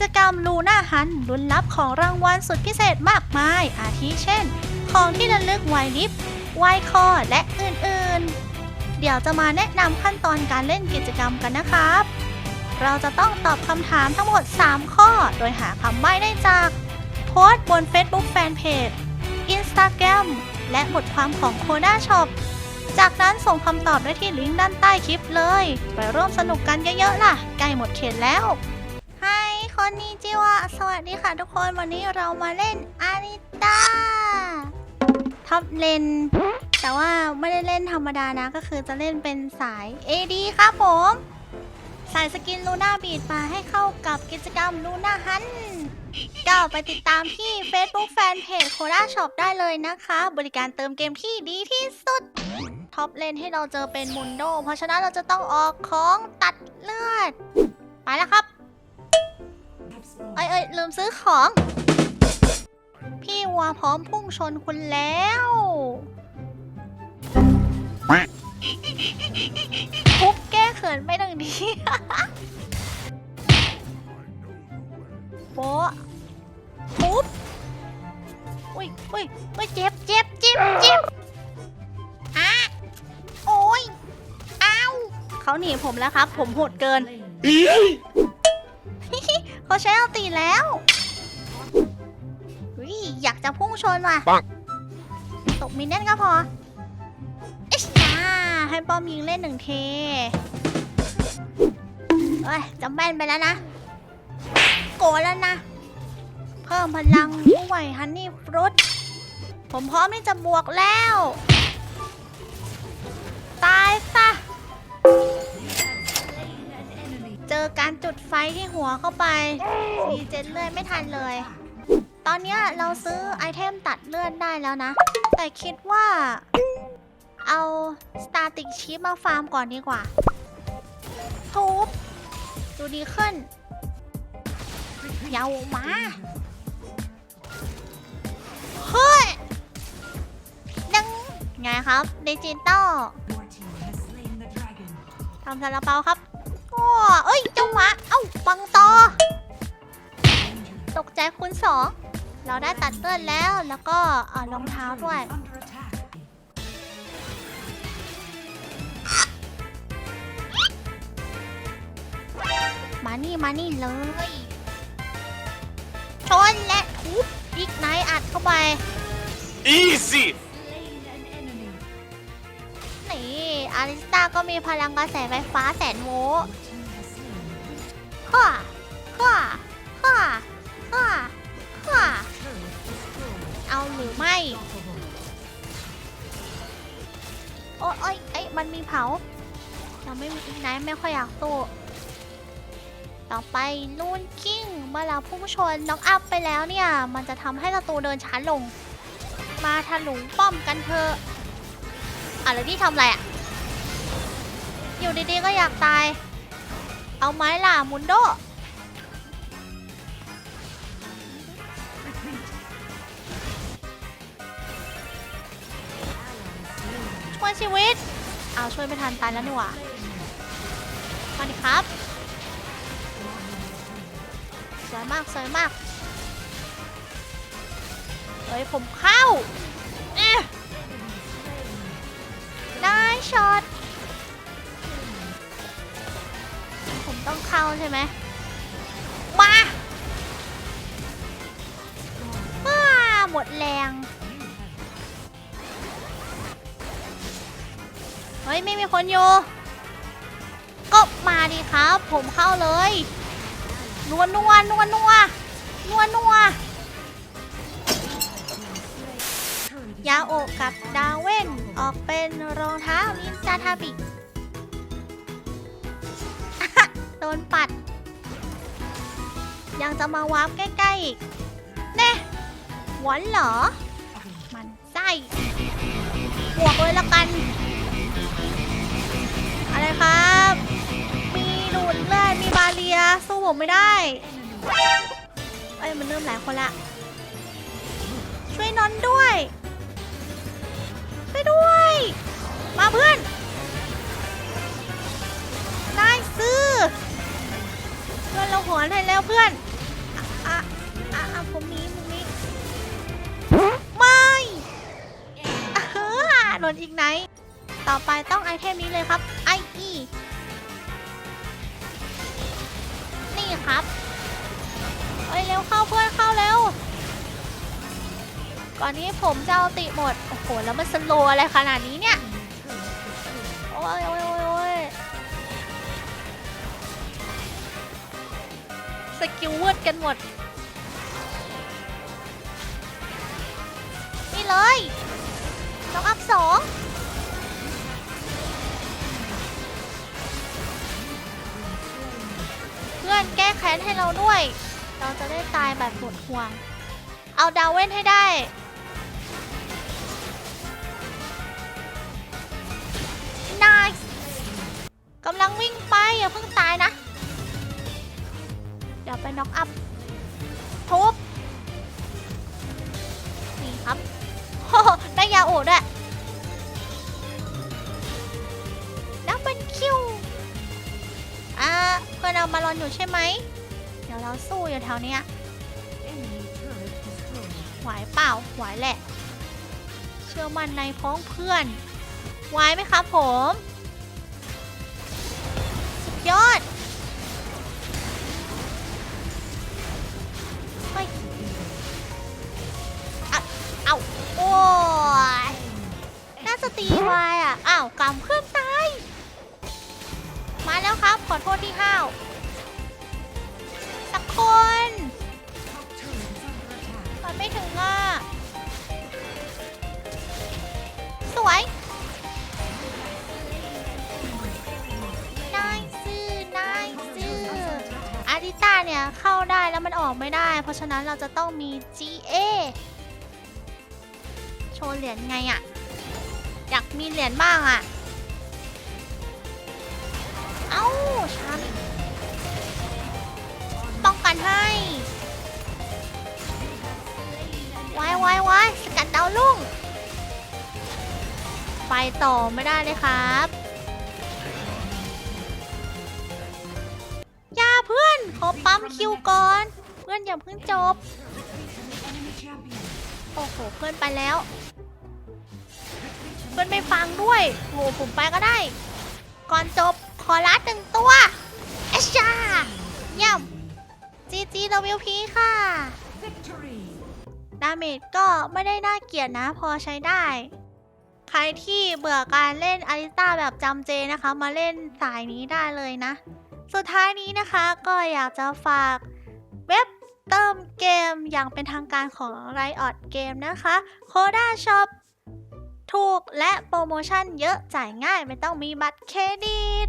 จกรรมลูน่าฮันลุ้นรับของรางวัลสุดพิเศษมากมาย อาทิเช่น ของที่ระลึกไวลิฟไวคอและอื่นๆ เดี๋ยวจะมาแนะนำขั้นตอนการเล่นกิจกรรมกันนะครับ เราจะต้องตอบคำถามทั้งหมด 3 ข้อ โดยหาคำใบ้ได้จาก โพสต์บน Facebook Fanpage Instagram และบทความของ Koda Shop จากนั้นส่งคำตอบได้ที่ลิงก์ด้านใต้คลิปเลย ไปร่วมสนุกกันเยอะๆล่ะ ใกล้หมดเขตแล้ว ไฮคนนี้จิวะสวัสดีค่ะทุกคนวันนี้เรามาเล่นอาริตาท็อปเลน แต่ว่าไม่ได้เล่นธรรมดานะก็คือจะเล่นเป็นสาย AD ครับผมใส่สกินลูน่าบีดมาให้เข้ากับกิจกรรมลูน่าฮันก็ไปติดตามที่ Facebook Fanpage โคราช็อปได้เลยนะคะ บริการเติมเกมที่ดีที่สุดท็อปเลนให้เราเจอเป็นมุนโด เพราะฉะนั้นเราจะต้องออกของตัดเลือด ไปแล้วครับ เอ้ยเอ้ยลืมซื้อของ พี่วัวพร้อมพุ่งชนคุณแล้วทุบแก้เขินไม่ดังดีโป๊ะทุบอุ้ยอุ้ยอุ้ยเจ็บเจ็บเจ็บเจ็บอะโอ้ยอ้าวเขาหนีผมแล้วครับ ผมโหดเกิน เขาใช้เอาตีแล้ววิอยากจะพุ่งชนว่ะปังตกมินเนี่ยนก็พอ เอ๊ะอ่าให้ป้อมยิงเล่นหนึ่งเทเอ้ยจำแม่นไปแล้วนะ โกรธแล้วนะ เพิ่มพลังด้วยฮันนี่ฟรุตผมพร้อมที่จะบวกแล้ว ตายซะ เจอการจุดไฟที่หัวเข้าไปสีเจ็ดเลือดไม่ทันเลย ตอนนี้เราซื้อไอเทมตัดเลือดได้แล้วนะ แต่คิดว่า เอาสตาติกชิปมาฟาร์มก่อนดีกว่าทุบดูดีขึ้นอยาวมาเฮ้ยยังไงครับดิจิตอลทำซาลาเปาครับ เอ้ยจังหวะเอ้าบังตอ ตกใจคุณสอง เราได้ตัดเลือดแล้วแล้วก็เอ่อรองเท้าด้วย มานี่มานี่เลย ชนและทุบอีกไนท์อัดเข้าไป Easy! นี่อาริสตาก็มีพลังกระแสไฟฟ้าแสนโวลต์ ฮ่าฮ่าฮ่าฮ่าฮ่าเอาหรือไม่ โอ้ยโอ้ยเอ้ยมันมีเผา เราไม่มีอีกไนท์ไม่ค่อยอยากสู้ต่อไปลูนคิงเมื่อเราพุ่งชนน้องอัพไปแล้วเนี่ย มันจะทำให้ศัตรูเดินช้าลง มาถลุป้อมกันเถอะอะไรที่ทำอะไรอะอยู่ดีๆก็อยากตาย เอาไม้ล่ะมุนโด ช่วยชีวิต เอาช่วยไม่ทันตายแล้วนี่หว่ามาดิครับ สวยมากสวยมาก เฮ้ย ผมเข้า เอ๊ะได้ช็อต เข้าใช่ไหมมาว้าหมดแรง เฮ้ย ไม่มีคนอยู่ ก็มาดีครับ ผมเข้าเลยนัวนัวนัวนัวนัวนัวยาโอะกับดาเว่นออกเป็นรองเท้านินจาทาบิ ยังจะมาวาร์ปใกล้ๆอีกเน่หวนเหรอ มันไส้บวกเลยละกัน อะไรครับ มีดูดเลือดมีบาเลียสู้ผมไม่ได้ เอ้ย มันเริ่มหลายคนละ ช่วยนอนด้วยช่วยด้วย มาเพื่อนได้ซื้อเพื่อนเราหัวให้แล้วเพื่อน อะอะผมมีผมมีไม่อะเฮ้อโดนอีกไหน ต่อไปต้องไอเทมนี้เลยครับ ไออีนี่ครับเฮ้ยเร็วเข้าเพื่อนเข้าเร็ว ก่อนนี้ผมจะเอาติหมด โอ้โห แล้วมันสโลว์อะไรขนาดนี้เนี่ย โอ้ยโอ้ยโอ้ยโอ้ยสกิลเวิร์ดกันหมด เลยน้องอัพสองเพื่อนแก้แค้นให้เราด้วย เราจะได้ตายแบบหมดห่วง เอาดาวเว้นให้ได้นายกำลังวิ่งไปอย่าเพิ่งตายนะ เดี๋ยวไปน็อกอัพทุบ โอดด้วยดับเบิลคิวอ่าเพื่อนเอามารอนอยู่ใช่ไหม เดี๋ยวเราสู้อยู่แถวเนี้ยไหวเปล่าไหวแหละ เชื่อมั่นในพ้องเพื่อนไหวไหมครับผม อกไม่ได้ เพราะฉะนั้นเราจะต้องมี GA โชว์เหรียญไงอะ่ะ อยากมีเหรียญบ้างอะ่ะ เอ้าฉันป้องกันให้ไว้ไว้ไว้สกัดดาวลุ่งไปต่อไม่ได้เลยครับยาเพื่อน ขอปั๊มคิวก่อน พื่อนอย่าเพิ่งจบ โอ้โห เพื่อนไปแล้ว เพื่อนไม่ฟังด้วยโหผมไปก็ได้ ก่อนจบขอลัดหนึ่งตัวเอชจ้าเยี่ยมจีจี WP ค่ะ ดาเมจก็ไม่ได้น่าเกลียดนะพอใช้ได้ ใครที่เบื่อการเล่นอาริต้าแบบจำเจนะคะ มาเล่นสายนี้ได้เลยนะ สุดท้ายนี้นะคะก็อยากจะฝากเว็บ เติมเกมอย่างเป็นทางการของ Riot Game นะคะ Coda Shop ถูกและโปรโมชั่นเยอะจ่ายง่ายไม่ต้องมีบัตรเครดิต